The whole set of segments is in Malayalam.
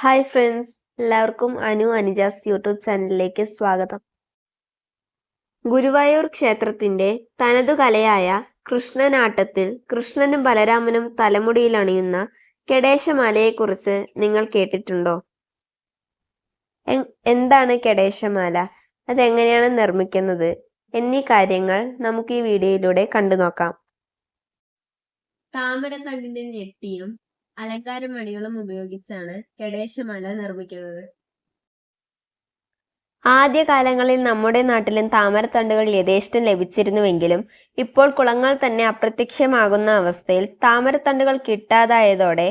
ഹായ് ഫ്രണ്ട്സ് എല്ലാവർക്കും അനു അനുജാസ് യൂട്യൂബ് ചാനലിലേക്ക് സ്വാഗതം. ഗുരുവായൂർ ക്ഷേത്രത്തിന്റെ തനതു കലയായ കൃഷ്ണനാട്ടത്തിൽ കൃഷ്ണനും ബലരാമനും തലമുടിയിൽ അണിയുന്ന കെടേശമാലയെക്കുറിച്ച് നിങ്ങൾ കേട്ടിട്ടുണ്ടോ? എന്താണ് കെടേശമാല? അതെങ്ങനെയാണ് നിർമ്മിക്കുന്നത്? എന്നീ കാര്യങ്ങൾ നമുക്ക് ഈ വീഡിയോയിലൂടെ കണ്ടു നോക്കാം താമരത്തണ്ടിന്റെ ഞെട്ടിയും അലങ്കാരമണികളും ഉപയോഗിച്ചാണ് കെടേശമാല നിർമ്മിക്കുന്നത്. ആദ്യകാലങ്ങളിൽ നമ്മുടെ നാട്ടിലും താമരത്തണ്ടുകൾ യഥേഷ്ടം ലഭിച്ചിരുന്നുവെങ്കിലും ഇപ്പോൾ കുളങ്ങൾ തന്നെ അപ്രത്യക്ഷമാകുന്ന അവസ്ഥയിൽ താമരത്തണ്ടുകൾ കിട്ടാതായതോടെ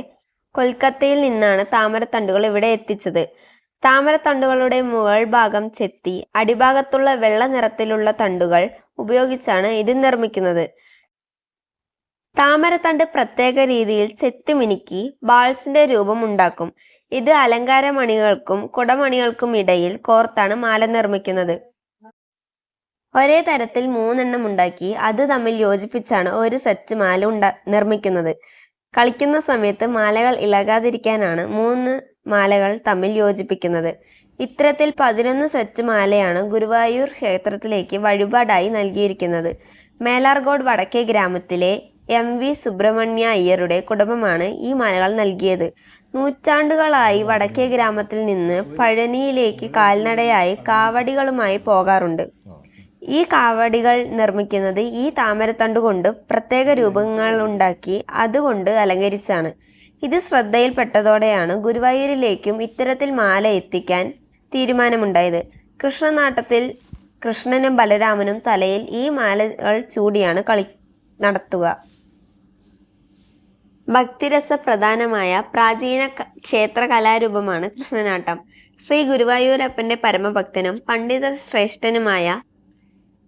കൊൽക്കത്തയിൽ നിന്നാണ് താമരത്തണ്ടുകൾ ഇവിടെ എത്തിച്ചത്. താമരത്തണ്ടുകളുടെ മുകൾ ഭാഗം ചെത്തി അടിഭാഗത്തുള്ള വെള്ള നിറത്തിലുള്ള തണ്ടുകൾ ഉപയോഗിച്ചാണ് ഇത് നിർമ്മിക്കുന്നത്. താമരത്തണ്ട് പ്രത്യേക രീതിയിൽ ചെത്തിമിനുക്കി ബാൾസിന്റെ രൂപം ഉണ്ടാക്കും. ഇത് അലങ്കാരമണികൾക്കും കുടമണികൾക്കും ഇടയിൽ കോർത്താണ് മാല നിർമ്മിക്കുന്നത്. ഒരേ തരത്തിൽ മൂന്നെണ്ണം ഉണ്ടാക്കി അത് തമ്മിൽ യോജിപ്പിച്ചാണ് ഒരു സെറ്റ് മാല നിർമ്മിക്കുന്നത്. കളിക്കുന്ന സമയത്ത് മാലകൾ ഇളകാതിരിക്കാനാണ് മൂന്ന് മാലകൾ തമ്മിൽ യോജിപ്പിക്കുന്നത്. ഇത്തരത്തിൽ പതിനൊന്ന് സെറ്റ് മാലയാണ് ഗുരുവായൂർ ക്ഷേത്രത്തിലേക്ക് വഴിപാടായി നൽകിയിരിക്കുന്നത്. മേലാർഗോഡ് വടക്കേ ഗ്രാമത്തിലെ എം വി സുബ്രഹ്മണ്യ അയ്യരുടെ കുടുംബമാണ് ഈ മാലകൾ നൽകിയത്. നൂറ്റാണ്ടുകളായി വടക്കേ ഗ്രാമത്തിൽ നിന്ന് പഴനിയിലേക്ക് കാൽനടയായി കാവടികളുമായി പോകാറുണ്ട്. ഈ കാവടികൾ നിർമ്മിക്കുന്നത് ഈ താമരത്തണ്ട് കൊണ്ട് പ്രത്യേക രൂപങ്ങൾ ഉണ്ടാക്കി അതുകൊണ്ട് അലങ്കരിച്ചാണ്. ഇത് ശ്രദ്ധയിൽപ്പെട്ടതോടെയാണ് ഗുരുവായൂരിലേക്കും ഇത്തരത്തിൽ മാല എത്തിക്കാൻ തീരുമാനമുണ്ടായത്. കൃഷ്ണനാട്ടത്തിൽ കൃഷ്ണനും ബലരാമനും തലയിൽ ഈ മാലകൾ ചൂടിയാണ് കളി നടത്തുക. ഭക്തിരസ പ്രധാനമായ പ്രാചീന ക്ഷേത്ര കലാരൂപമാണ് കൃഷ്ണനാട്ടം. ശ്രീ ഗുരുവായൂരപ്പന്റെ പരമഭക്തനും പണ്ഡിത ശ്രേഷ്ഠനുമായ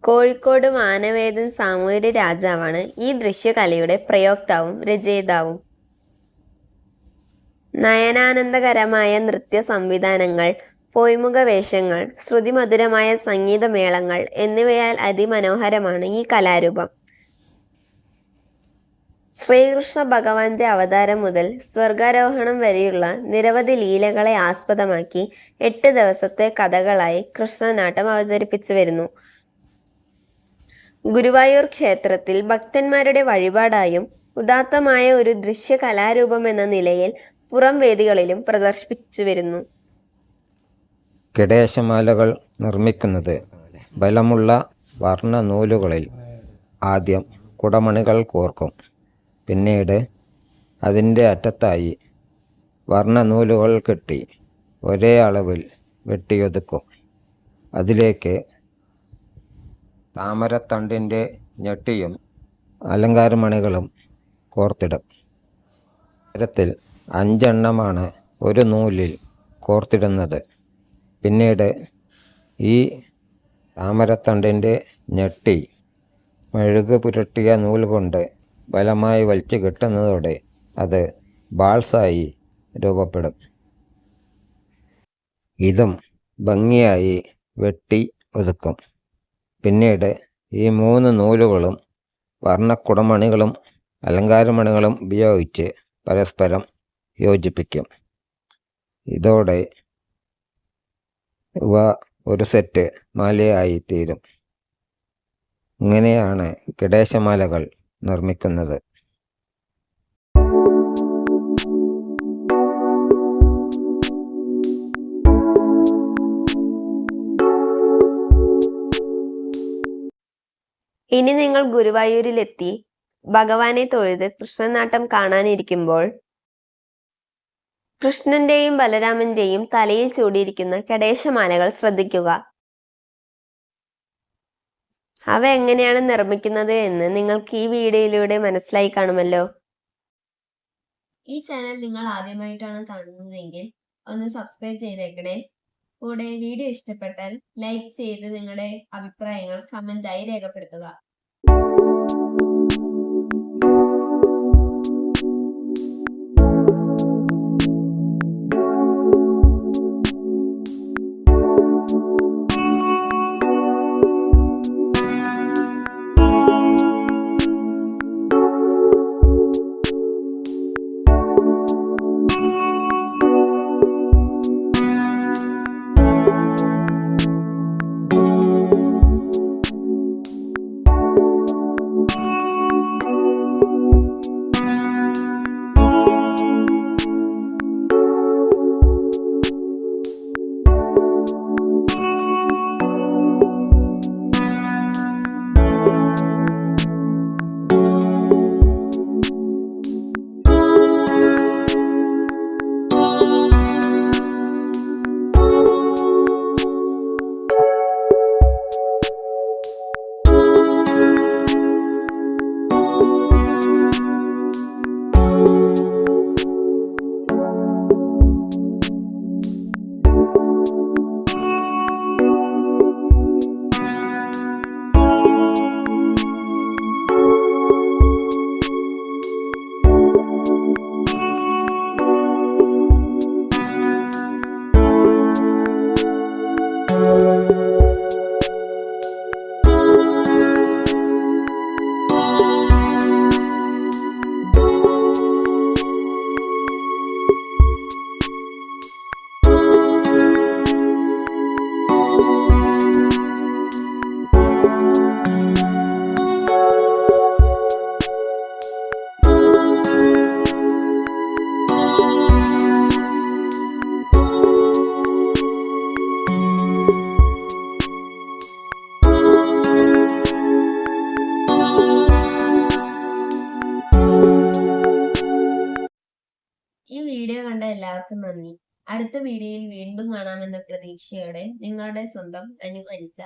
കോഴിക്കോട് മാനവേദൻ സാമൂതിരി രാജാവാണ് ഈ ദൃശ്യകലയുടെ പ്രയോക്താവും രചയിതാവും. നയനാനന്ദകരമായ നൃത്യ സംവിധാനങ്ങൾ പൊയ്മുഖ വേഷങ്ങൾ ശ്രുതിമധുരമായ സംഗീതമേളങ്ങൾ എന്നിവയാൽ അതിമനോഹരമാണ് ഈ കലാരൂപം. ശ്രീകൃഷ്ണ ഭഗവാന്റെ അവതാരം മുതൽ സ്വർഗാരോഹണം വരെയുള്ള നിരവധി ലീലകളെ ആസ്പദമാക്കി എട്ട് ദിവസത്തെ കഥകളായി കൃഷ്ണനാട്ടം അവതരിപ്പിച്ചു വരുന്നു. ഗുരുവായൂർ ക്ഷേത്രത്തിൽ ഭക്തന്മാരുടെ വഴിപാടായും ഉദാത്തമായ ഒരു ദൃശ്യ കലാരൂപം എന്ന നിലയിൽ പുറം വേദികളിലും പ്രദർശിപ്പിച്ചു വരുന്നു. കിടേശമാലകൾ നിർമ്മിക്കുന്നത് ബലമുള്ള വർണ നൂലുകളിൽ ആദ്യം കുടമണികൾ കോർക്കും. പിന്നീട് അതിന്റെ അറ്റത്തായി വർണനൂലുകൾ കെട്ടി ഒരേ അളവിൽ വെട്ടിയൊതുക്കും. അതിലേക്ക് താമരത്തണ്ടിന്റെ ഞെട്ടിയും അലങ്കാരമണികളും കോർത്തിടും. തരത്തിൽ അഞ്ചെണ്ണമാണ് ഒരു നൂലിൽ കോർത്തിടുന്നത്. പിന്നീട് ഈ താമരത്തണ്ടിന്റെ ഞെട്ടി മെഴുക് പുരട്ടിയ നൂൽ കൊണ്ട് ബലമായി വലിച്ചു കെട്ടുന്നതോടെ അത് ബാൾസായി രൂപപ്പെടും. ഇതും ഭംഗിയായി വെട്ടി ഒതുക്കും. പിന്നീട് ഈ മൂന്ന് നൂലുകളും വർണക്കുടമണികളും അലങ്കാരമണികളും ഉപയോഗിച്ച് പരസ്പരം യോജിപ്പിക്കും. ഇതോടെ ഇവ ഒരു സെറ്റ് മാലയായി തീരും. ഇങ്ങനെയാണ് കിടേശമാലകൾ നിർമ്മിക്കുന്നത്. ഇനി നിങ്ങൾ ഗുരുവായൂരിലെത്തി ഭഗവാനെ തൊഴുത് കൃഷ്ണനാട്ടം കാണാനിരിക്കുമ്പോൾ കൃഷ്ണന്റെയും ബലരാമന്റെയും തലയിൽ ചൂടിയിരിക്കുന്ന കടേശമാലകൾ ശ്രദ്ധിക്കുക. അവ എങ്ങനെയാണ് നിർമ്മിക്കുന്നത് എന്ന് നിങ്ങൾക്ക് ഈ വീഡിയോയിലൂടെ മനസ്സിലായി കാണുമല്ലോ. ഈ ചാനൽ നിങ്ങൾ ആദ്യമായിട്ടാണ് കാണുന്നതെങ്കിൽ ഒന്ന് സബ്സ്ക്രൈബ് ചെയ്തേക്കണേ. കൂടെ വീഡിയോ ഇഷ്ടപ്പെട്ടാൽ ലൈക്ക് ചെയ്ത് നിങ്ങളുടെ അഭിപ്രായങ്ങൾ കമന്റായി രേഖപ്പെടുത്തുക. കണ്ട എല്ലാവർക്കും നന്ദി. അടുത്ത വീഡിയോയിൽ വീണ്ടും കാണാമെന്ന പ്രതീക്ഷയോടെ നിങ്ങളുടെ സ്വന്തം അനു അനിച്ച